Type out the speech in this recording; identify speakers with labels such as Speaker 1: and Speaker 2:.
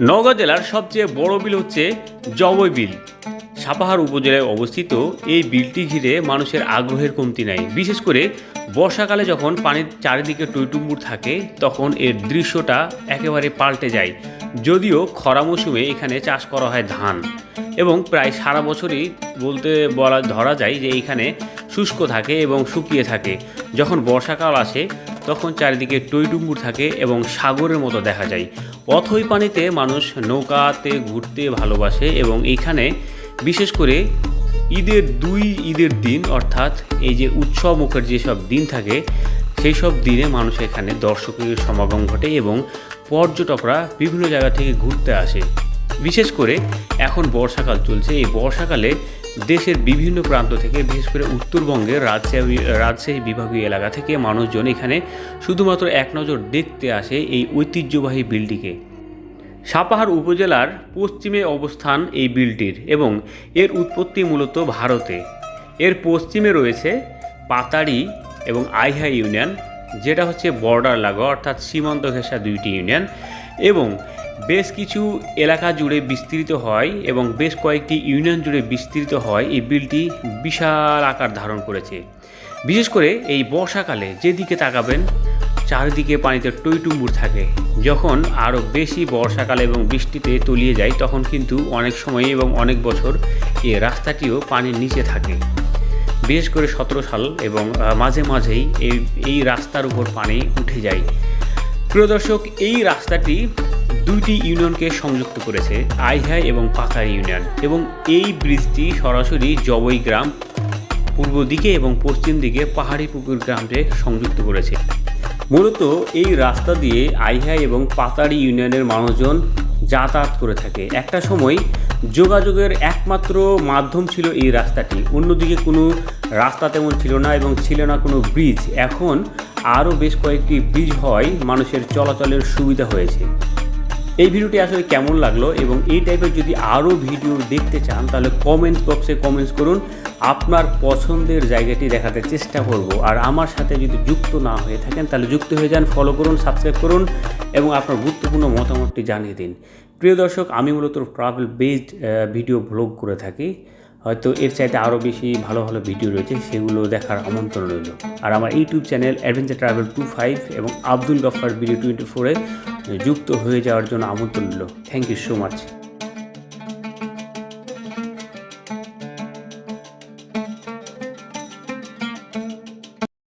Speaker 1: নওগাঁ জেলার সবচেয়ে বড় বিল হচ্ছে জবই বিল। সাপাহার উপজেলায় অবস্থিত এই বিলটি ঘিরে মানুষের আগ্রহের কমতি নাই। বিশেষ করে বর্ষাকালে যখন পানির চারিদিকে টইটুম্বুর থাকে, তখন এর দৃশ্যটা একেবারে পাল্টে যায়। যদিও খরা মৌসুমে এখানে চাষ করা হয় ধান। এবং প্রায় সারা বছরই বলতে বলা, ধরা যায় যে এখানে শুষ্ক থাকে এবং শুকিয়ে থাকে। যখন বর্ষাকাল আসে তখন চারিদিকে টইটুম্বুর থাকে এবং সাগরের মতো দেখা যায়। অথই পানিতে মানুষ নৌকাতে ঘুরতে ভালোবাসে এবং এখানে বিশেষ করে ঈদের দুই ঈদের দিন, অর্থাৎ এই যে উৎসব মুখের যেসব দিন থাকে সেই সব দিনে মানুষ এখানে দর্শকের সমাগম ঘটে এবং পর্যটকরা বিভিন্ন জায়গা থেকে ঘুরতে আসে। বিশেষ করে এখন বর্ষাকাল চলছে। এই বর্ষাকালে দেশের বিভিন্ন প্রান্ত থেকে, বিশেষ করে উত্তরবঙ্গের রাজশাহী রাজশাহী বিভাগীয় এলাকা থেকে মানুষজন এখানে শুধুমাত্র এক নজর দেখতে আসে এই ঐতিহ্যবাহী বিলটিকে। সাপাহার উপজেলার পশ্চিমে অবস্থান এই বিলটির এবং এর উৎপত্তি মূলত ভারতে। এর পশ্চিমে রয়েছে পাতাড়ি এবং আইহা ইউনিয়ন, যেটা হচ্ছে বর্ডার লাগো অর্থাৎ সীমান্ত ঘেঁষা দুইটি ইউনিয়ন এবং বেশ কিছু এলাকা জুড়ে বিস্তৃত হয় এবং বেশ কয়েকটি ইউনিয়ন জুড়ে বিস্তৃত হয় এই বিলটি বিশাল আকার ধারণ করেছে। বিশেষ করে এই বর্ষাকালে যেদিকে তাকাবেন, চারিদিকে পানিতে টইটুম্বুর থাকে। যখন আরও বেশি বর্ষাকাল এবং বৃষ্টিতে তলিয়ে যায়, তখন কিন্তু অনেক সময় এবং অনেক বছর এই রাস্তাটিও পানির নিচে থাকে। বিশেষ করে সতেরো সাল এবং মাঝে মাঝেই এই এই রাস্তার উপর পানি উঠে যায়। প্রিয় দর্শক, এই রাস্তাটি দুইটি ইউনিয়নকে সংযুক্ত করেছে আইহাই এবং পাকার ইউনিয়ন এবং এই ব্রিজটি সরাসরি জবই গ্রাম পূর্ব দিকে এবং পশ্চিম দিকে পাহাড়ি পুকুর গ্রামকে সংযুক্ত করেছে। মূলত এই রাস্তা দিয়ে আইহাই এবং পাতাড়ি ইউনিয়নের মানুষজন যাতায়াত করে থাকে। একটা সময় যোগাযোগের একমাত্র মাধ্যম ছিল এই রাস্তাটি। অন্যদিকে কোনো রাস্তা তেমন ছিল না এবং ছিল না কোনো ব্রিজ। এখন আরও বেশ কয়েকটি ব্রিজ হয়, মানুষের চলাচলের সুবিধা হয়েছে। এই ভিডিওটি আসলে কেমন লাগল এবং এই টাইপের যদি আরও ভিডিও দেখতে চান, তাহলে কমেন্ট বক্সে কমেন্টস করুন। আপনার পছন্দের জায়গাটি দেখাতে চেষ্টা করব। আর আমার সাথে যদি যুক্ত না হয়ে থাকেন, তাহলে যুক্ত হয়ে যান ফলো করুন সাবস্ক্রাইব করুন এবং আপনার গুরুত্বপূর্ণ মতামতটি জানিয়ে দিন। প্রিয় দর্শক, আমি মূলত ট্রাভেল বেসড ভিডিও ব্লগ করে থাকি। হয়তো এর চাইতে আরও বেশি ভালো ভালো ভিডিও রয়েছে, সেগুলো দেখার আমন্ত্রণ রইল। আর আমার YouTube channel adventure travel two five এবং আব্দুল গফার ভিডিও টোয়েন্টি ফোরে যুক্ত হয়ে যাওয়ার জন্য আমন্ত্রণ রইল। Thank you so much